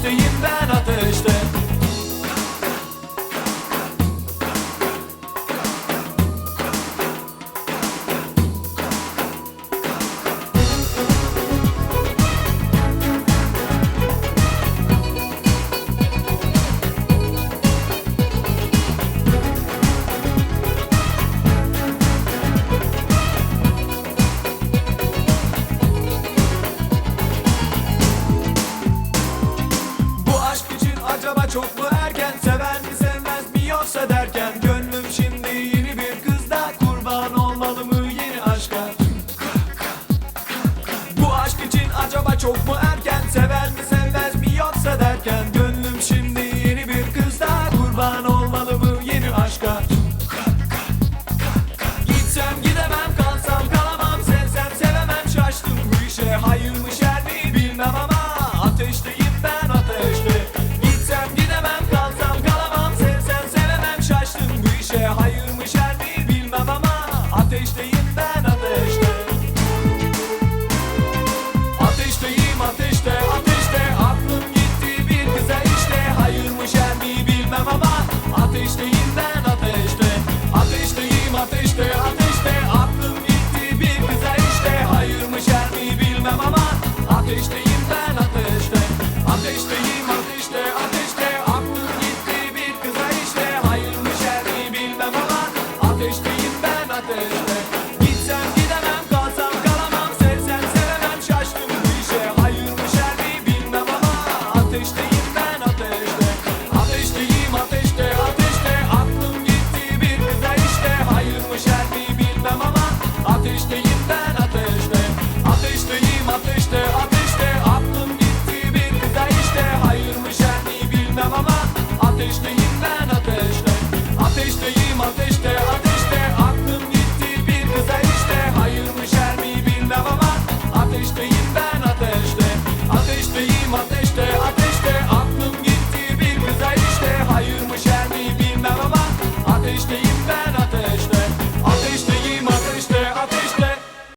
ateşteyim ben ateşte Sever mi sevmez mi yoksa derken? Gönlüm şimdi yeni bir kızda. Kurban olmalı mı yeni aşka? Bu aşk için acaba çok mu erken? Sever mi sevmez mi yoksa derken? Gönlüm şimdi yeni bir kızda. Kurban olmalı mı yeni aşka? Gitsem gidemem kalsam kalamam. Sevsem sevemem şaştım bu işe. Hayırmış işe hayırmış her bir ateşteyim ben ateşte Ateşteyim ateşte ateşte Aklım gitti bir kıza Hayır mı şer mi ama Ateşteyim ben ateşte Ateşteyim ateşte ateşte Aklım gitti bir kıza Hayır mı şer mi ama Ateşteyim